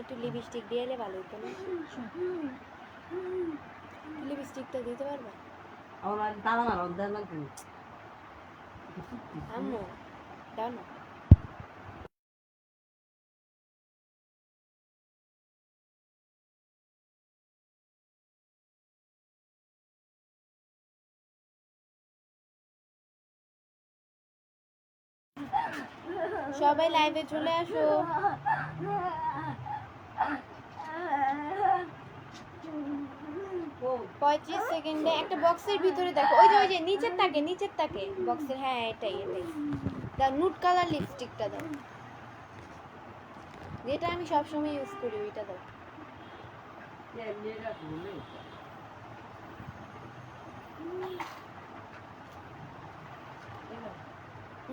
একটু লিপস্টিক দিয়ে এলে ভালো হতো না। লিপস্টিকটা দিতে পারবে? আমার তালা মারা দেন না কি? আম্মু দাও না। সবাই লাইভে চলে আসো। পঁয়ত্রিশ সেকেন্ডে একটা বক্সের ভিতরে দেখো। ওই যে ওই যে, নিচের তাকে নিচের তাকে। বক্সের হ্যাঁ এটাই এটাই। দাও নুট কালার লিপস্টিকটা দাও। যেটা আমি সবসময় ইউজ করি, ওইটা দাও।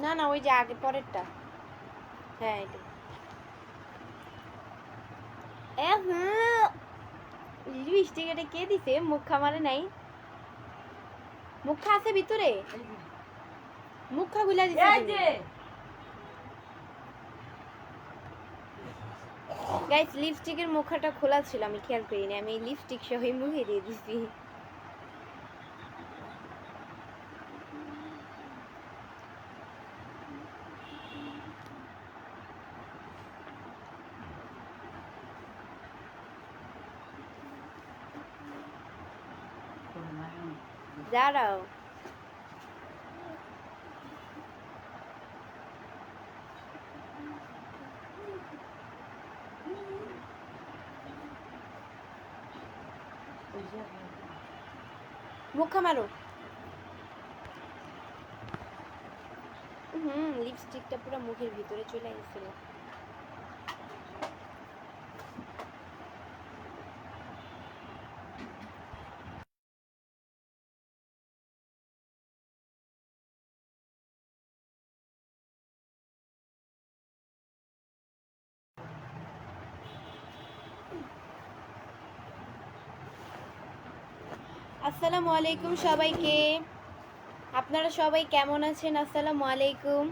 না না, ওই যে আগে পরেরটা। হ্যাঁ এটা লিপস্টিক এটা কে দিছে? মুখ খামারে নাই। মুখা আছে ভিতরে? মুখা গুলা দিছে গাইস লিপস্টিকের মুখাটা খোলা ছিল আমি খেয়াল করিনি। আমি লিপস্টিক সহ মুখে দিয়ে দিছি। দাঁড়াও। মুখা মারো। হুম লিপস্টিকটা পুরো মুখের ভিতরে চলে গেছিল আসসালামু আলাইকুম সবাইকে। আপনারা সবাই কেমন আছেন? আসসালামু আলাইকুম।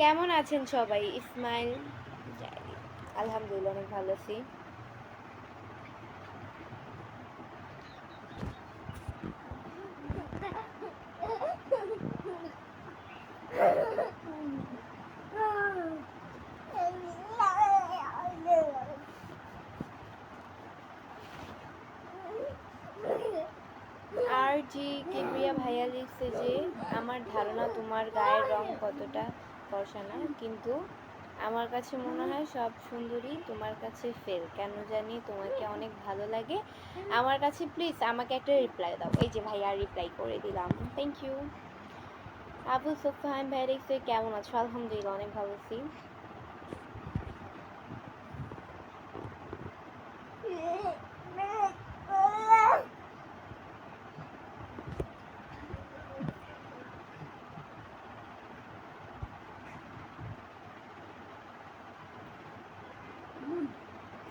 কেমন আছেন সবাই? ইসমাইল আলহামদুলিল্লাহ, অনেক ভালো আছি আর জি কিবরিয়া ভাইয়া লিখছে যে আমার ধারণা তোমার গায়ের রং কতটা ফর্সা না কিন্তু আমার কাছে মনে হয় সব সুন্দরী তোমার কাছে ফেল কেন জানি তোমাকে অনেক ভালো লাগে। আমার কাছে প্লিজ আমাকে একটা রিপ্লাই দাও। এই যে ভাই আর রিপ্লাই করে দিলাম। থ্যাংক ইউ আবু সুফান ভাই লিখছে কেমন আছো? আলহামদুলিল্লাহ, অনেক ভালো আছি।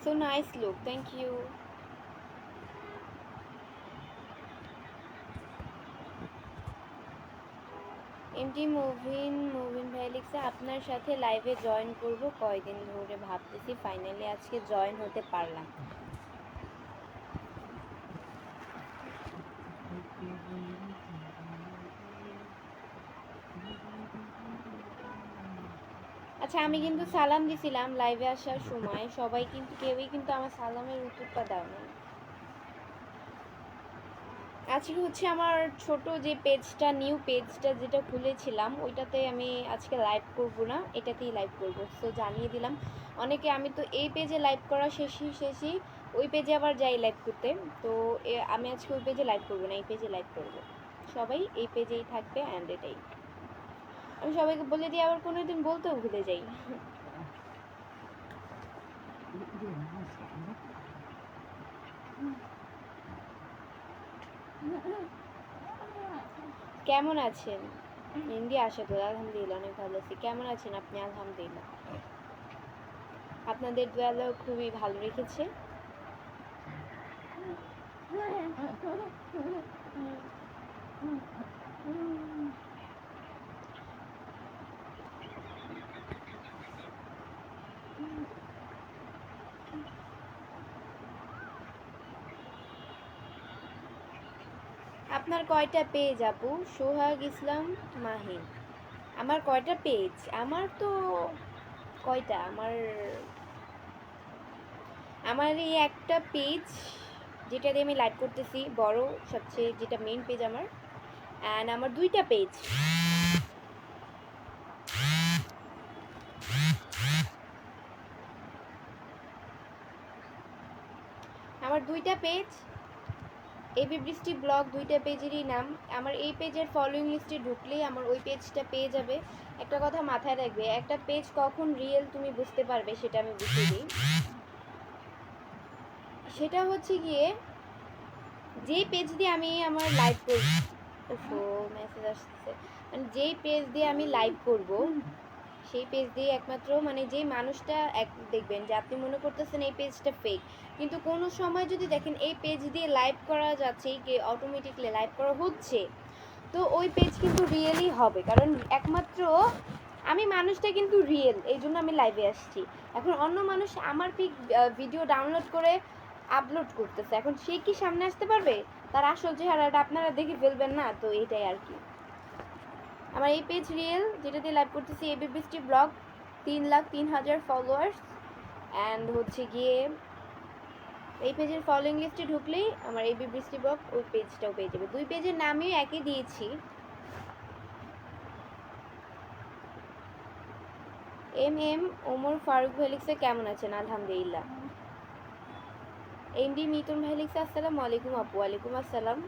So nice look. Thank you. MT মুভিন মুভিন ভাই লিখছে, আপনার সাথে লাইভে জয়েন করব কয়দিন ধরে ভাবতেছি ফাইনালি আজকে জয়েন হতে পারলাম আচ্ছা আমি কিন্তু সালাম দিছিলাম লাইভে আসার সময়। সবাই কিন্তু, কেউই কিন্তু আমার সালামের উত্তরটা দাও না আজকে হচ্ছে আমার ছোট যে পেজটা নিউ পেজটা যেটা খুলেছিলাম, ওইটাতে আমি আজকে লাইভ করব না, এটাতেই লাইভ করব। সো জানিয়ে দিলাম। অনেকে, আমি তো এই পেজে লাইভ করা শেষই শেষই, ওই পেজে আবার যাই লাইভ করতে। তো আমি আজকে ওই পেজে লাইভ করব না, এই পেজে লাইভ করব। সবাই এই পেজেই থাকবে অ্যান্ড এটাই। আমি সবাইকে বলে দিই, আবার কোনো দিন বলতেও ভুলে যাই। কেমন আছেন? হিন্দি আসে তো, আলহামদুলিল্লাহ অনেক ভালো আছি। কেমন আছেন আপনি? আলহামদুলিল্লাহ। আপনাদের দোয়ালাও খুবই ভালো রেখেছে আপনার কয়টা পেজ আপু সোহাগ, ইসলাম, মাহিন। আমার কয়টা পেজ আমার তো কয়টা? আমার আমার এই একটা পেজ যেটা দিয়ে আমি লাইভ করতেছি, বড়, সবচেয়ে যেটা মেইন পেজ আমার অ্যান্ড আমার দুইটা পেজ আমার দুইটা পেজ এবি বৃষ্টি ব্লগ দুইটা পেজেরই নাম। আমার এই পেজের ফলোয়িং লিস্টে ঢুকলেই আমার ওই পেজটা পেয়ে যাবে। একটা কথা মাথায় রাখবে, একটা পেজ কখন রিয়েল তুমি বুঝতে পারবে সেটা আমি বুঝিয়ে দিই। সেটা হচ্ছে গিয়ে, যেই পেজ দিয়ে আমি আমার লাইভ করব মেসেজ আসছে। মানে যেই পেজ দিয়ে আমি লাইভ করব সেই পেজ দিয়ে একমাত্র মানে যেই মানুষটা এক, দেখবেন যে আপনি মনে করতেছেন এই পেজটা ফেক কিন্তু কোনো সময় যদি দেখেন এই পেজ দিয়ে লাইভ করা যাচ্ছে অটোমেটিকলি লাইভ করা হচ্ছে, তো ওই পেজ কিন্তু রিয়েলই হবে। কারণ একমাত্র আমি মানুষটা কিন্তু রিয়েল এই জন্য আমি লাইভে আসছি। এখন অন্য মানুষ আমার পিক ভিডিও ডাউনলোড করে আপলোড করতেছে। এখন সে কি সামনে আসতে পারবে? তার আসল চেহারাটা আপনারা দেখে ফেলবেন না, তো এটাই আর কি। আমার এই পেজ রিয়েল যেটা দিয়ে লাইভ করতেছি এবি বৃষ্টি ব্লগ তিন লাখ তিন হাজার ফলোয়ার্স অ্যান্ড হচ্ছে গিয়ে এই পেজের ফলোয়িং লিস্টে ঢুকলেই আমার এবি বৃষ্টি ব্লগ ওই পেজটাও পেয়ে যাবে। দুই পেজের নামই একই দিয়েছি। এম এম ওমর ফারুক লিখছে, কেমন আছেন? আলহামদুলিল্লাহ। এমডি মিতুন লিখছে, আসসালামু আলাইকুম আপু। ওয়ালাইকুম আসসালাম।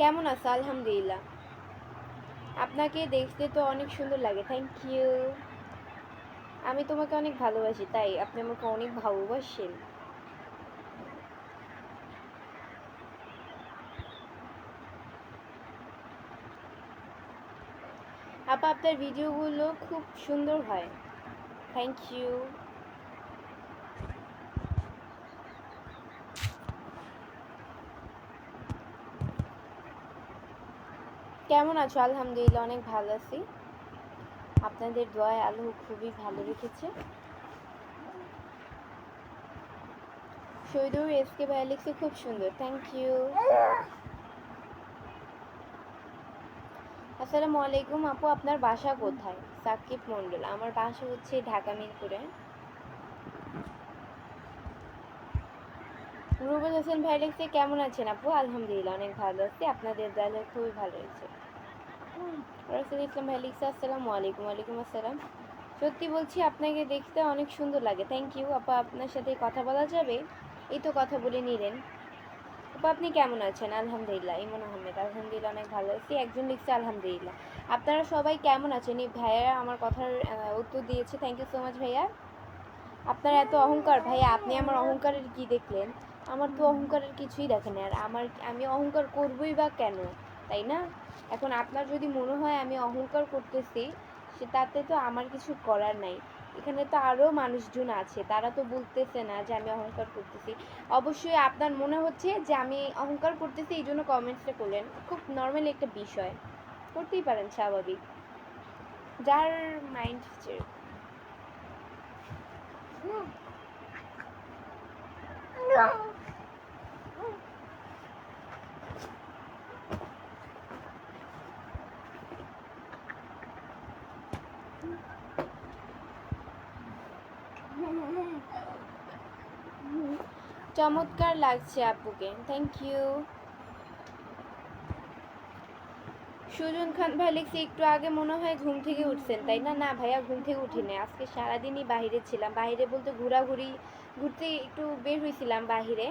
কেমন আছো? আলহামদুলিল্লাহ। আপনাকে দেখতে তো অনেক সুন্দর লাগে থ্যাংক ইউ আমি তোমাকে অনেক ভালোবাসি, তাই আপনি আমাকে অনেক ভালোবাসেন। আপা, আপনার ভিডিওগুলো খুব সুন্দর হয়। থ্যাংক ইউ কেমন আছো? আলহামদুলিল্লাহ, অনেক ভালো আছি। আপনাদের দোয়ায় আল্লাহ খুবই ভালো রেখেছে। শহীদুর এসকে ভাই লিখছে, খুব সুন্দর। থ্যাংক ইউ আসসালামু আলাইকুম আপু, আপনার বাসা কোথায়? সাকিব মন্ডল আমার বাসা হচ্ছে ঢাকা মিরপুরে। রুবেল হোসেন ভাই লিখছে কেমন আছেন আপু? আলহামদুলিল্লাহ, অনেক ভালো আছি। আপনাদের দলে খুবই ভালো হয়েছে। রাসুল ইসলাম ভাই লিখছে, আসসালামু আলাইকুম আসসালাম। সত্যি বলছি, আপনাকে দেখতে অনেক সুন্দর লাগে। থ্যাংক ইউ আপা, আপনার সাথে কথা বলা যাবে। এই তো কথা বলে নিলেন। আপা, আপনি কেমন আছেন? আলহামদুলিল্লাহ, ইমন আহমেদ, আলহামদুলিল্লাহ, অনেক ভালো আছি। একজন লিখছে, আলহামদুলিল্লাহ। আপনারা সবাই কেমন আছেন? এই ভাইয়া আমার কথার উত্তর দিয়েছে। থ্যাংক ইউ সো মাচ ভাইয়া। আপনার এত অহংকার। ভাইয়া, আপনি আমার অহংকারের কি দেখলেন? আমার তো অহংকারের কিছুই দেখেন আর আমার, আমি অহংকার করবই বা কেন? তাই না? এখন আপনার যদি মনে হয় আমি অহংকার করতেছি, সে তাতে তো আমার কিছু করার নাই। এখানে তো আরও মানুষজন আছে, তারা তো বলতেছে না যে আমি অহংকার করতেছি। অবশ্যই আপনার মনে হচ্ছে যে আমি অহংকার করতেছি, এই জন্য কমেন্টসটা করলেন। খুব নর্মাল একটা বিষয়। করতেই পারেন, স্বাভাবিক। যার মাইন্ড চমৎকার লাগছে আপুকে। থ্যাংক ইউ সুজন খান ভাই লিখছে, একটু আগে মনে হয় ঘুম থেকে উঠছেন। তাই না? না ভাইয়া, ঘুম থেকে উঠিনি। আজকে সারাদিনই বাইরে ছিলাম। বাইরে বলতে ঘোরাঘুরি, ঘুরতে একটু বের হয়েছিলাম বাইরে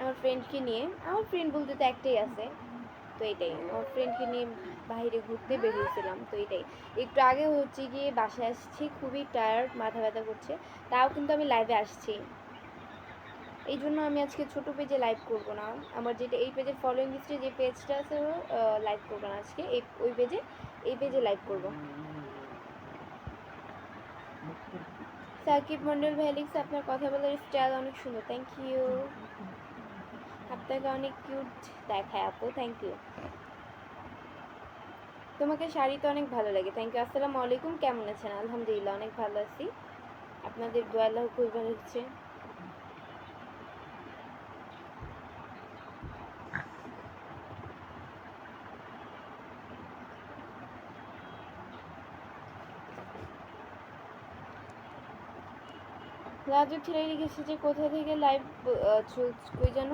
আমার ফ্রেন্ডকে নিয়ে। আমার ফ্রেন্ড বলতে তো একটাই আছে, তো এটাই। আমার ফ্রেন্ডকে নিয়ে বাইরে ঘুরতে বের হয়েছিলাম, তো এটাই। একটু আগে হচ্ছে গিয়ে বাসায় আসছি, খুবই টায়ার্ড মাথা ব্যথা করছে। তাও কিন্তু আমি লাইভে আসছি। এই জন্য আমি আজকে ছোট পেজে লাইভ করব না। আমার যেটা এই পেজের ফলোয়িং লিস্টে যে পেজটা আছে লাইভ করব না আজকে। এই, ওই পেজে এই পেজে লাইভ করব। সাকিব মন্ডল ভ্যালিক্স আপনার কথা বলার স্টাইল অনেক সুন্দর। থ্যাংক ইউ আপনাকে অনেক কিউট দেখায় আপু। থ্যাংক ইউ তোমাকে শাড়ি তো অনেক ভালো লাগে। থ্যাংক ইউ আসসালামু আলাইকুম। কেমন আছেন? আলহামদুলিল্লাহ, অনেক ভালো আছি। আপনাদের দোয়া আল্লাহ খুব ভালো হচ্ছে। রাজু ছেলে লিখেছে যে কোথা থেকে লাইভ কই যেন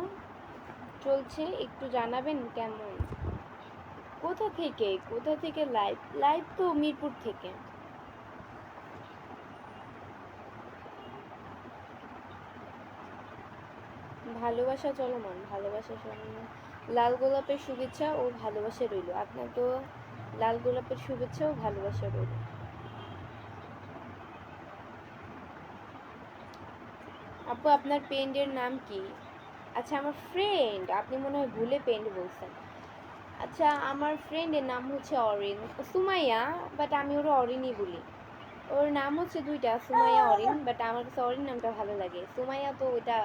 চলছে, একটু জানাবেন কেমন? কোথা থেকে? কোথা থেকে লাইভ লাইভ তো মিরপুর থেকে। ভালোবাসা চলমান ভালোবাসা চলমান। লাল গোলাপের শুভেচ্ছা ও ভালোবাসা রইল। আপনার তো লাল গোলাপের শুভেচ্ছা ও ভালোবাসা রইল। আপু, আপনার পেন্ডের নাম কি? আচ্ছা আমার ফ্রেন্ড আপনি মনে হয় ভুলে পেন্ড বলছেন। আচ্ছা আমার ফ্রেন্ডের নাম হচ্ছে অরিন। সুমাইয়া বাট আমি ওর অরিনই বলি। ওর নাম হচ্ছে দুইটা, সুমাইয়া, অরিন বাট আমার কাছে অরিন নামটা ভালো লাগে। সুমাইয়া তো ওইটা,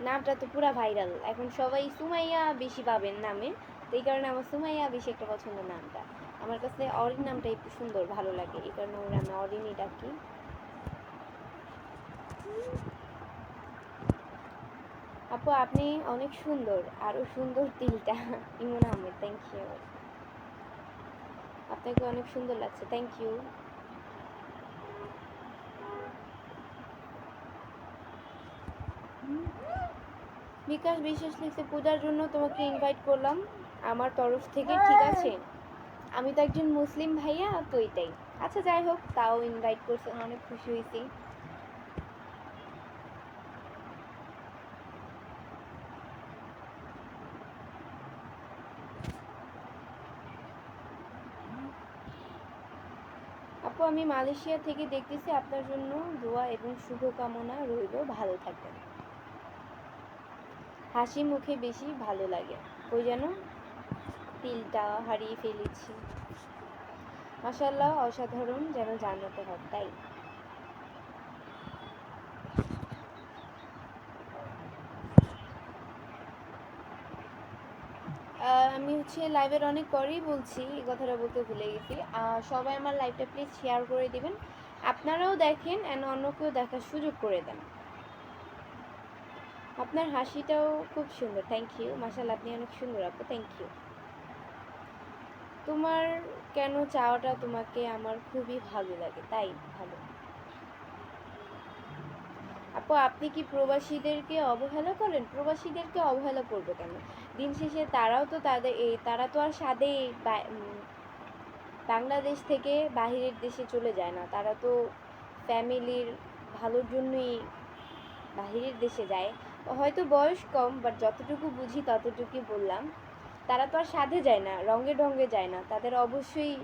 নামটা তো পুরা ভাইরাল এখন সবাই সুমাইয়া বেশি পাবেন নামে। তো এই কারণে আমার সুমাইয়া বেশি একটা পছন্দ নামটা। আমার কাছে অরিন নামটা একটু সুন্দর, ভালো লাগে। এই কারণে ওর আমি অরিনই ডাকি আপু, আপনি অনেক সুন্দর, আরও সুন্দর তিলটা। ইমন আহমেদ থ্যাংক ইউ আপনাকে অনেক সুন্দর লাগছে থ্যাংক ইউ বিকাশ বিশেষ লিখছে, পূজার জন্য তোমাকে ইনভাইট করলাম, আমার তরফ থেকে, ঠিক আছে? আমি তো একজন মুসলিম ভাইয়া, তো এটাই। আচ্ছা যাই হোক, তাও ইনভাইট করছেন অনেক খুশি হয়েছি। আপু, আমি মালয়েশিয়া থেকে দেখতেছি আপনার জন্য দোয়া এবং শুভকামনা রইল। ভালো থাকবেন। হাসি মুখে বেশি ভালো লাগে। ওই যেন তিলটা হারিয়ে ফেলেছি। মাসাল্লাহ অসাধারণ যেন জানাতে হয়, তাই আমি হচ্ছে লাইভের অনেক পরেই বলছি, এই কথাটা বলতে ভুলে গেছি। সবাই আমার লাইভটা প্লিজ শেয়ার করে দিবেন। আপনারাও দেখেন অ্যান্ড অন্যকেও দেখার সুযোগ করে দেন। আপনার হাসিটাও খুব সুন্দর। থ্যাংক ইউ মাসাল আপনি অনেক সুন্দর আপু। থ্যাংক ইউ তোমার কেন চাওয়াটা তোমাকে আমার খুবই ভালো লাগে, তাই ভালো। আপু, আপনি কি প্রবাসীদেরকে অবহেলা করেন? প্রবাসীদেরকে অবহেলা করব কেন? দিন শেষে তারাও তো তাদের এই, তারা তো আর বা- বাংলাদেশ থেকে বাহিরের দেশে চলে যায় না। তারা তো ফ্যামিলির ভালোর জন্যই বাহিরের দেশে যায়। হয়তো বয়স কম বাট যতটুকু বুঝি ততটুকুই বললাম। তারা তো আর সাধে যায় না, রঙে ঢঙ্গে যায় না। তাদের অবশ্যই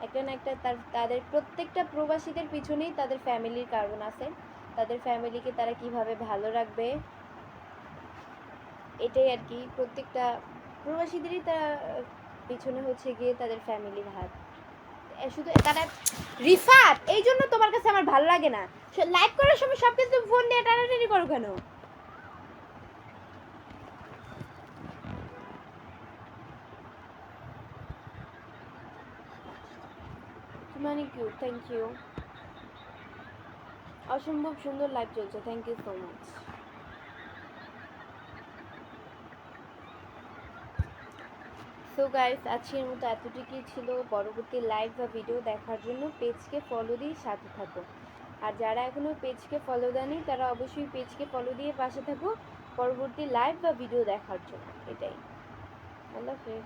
একটা না একটা তার, তাদের প্রত্যেকটা প্রবাসীদের পিছনেই তাদের ফ্যামিলির কারণ আছে। তাদের ফ্যামিলিকে তারা কীভাবে ভালো রাখবে, এটাই আর কি। প্রত্যেকটা প্রবাসীদেরই তারা পিছনে হচ্ছে গিয়ে তাদের ফ্যামিলির হাত। শুধু তারা রিফাত, এই জন্য তোমার কাছে আমার ভালো লাগে না। লাইক করার সময় সব কিছু ফোন দিয়ে টানাটানি করো কেন? মানে কিউ থ্যাংক ইউ অসম্ভব সুন্দর লাইভ চলছে thank you so much so guys আজকের মতো এতটুকুই ছিল। পরবর্তী লাইভ বা ভিডিও দেখার জন্য পেজকে ফলো দিয়ে সাথে থাকো। আর যারা এখনও পেজকে ফলো দেয়নি তারা অবশ্যই পেজকে ফলো দিয়ে পাশে থাকো। পরবর্তী লাইভ বা ভিডিও দেখার জন্য, এটাই। আল্লাহ হাফেজ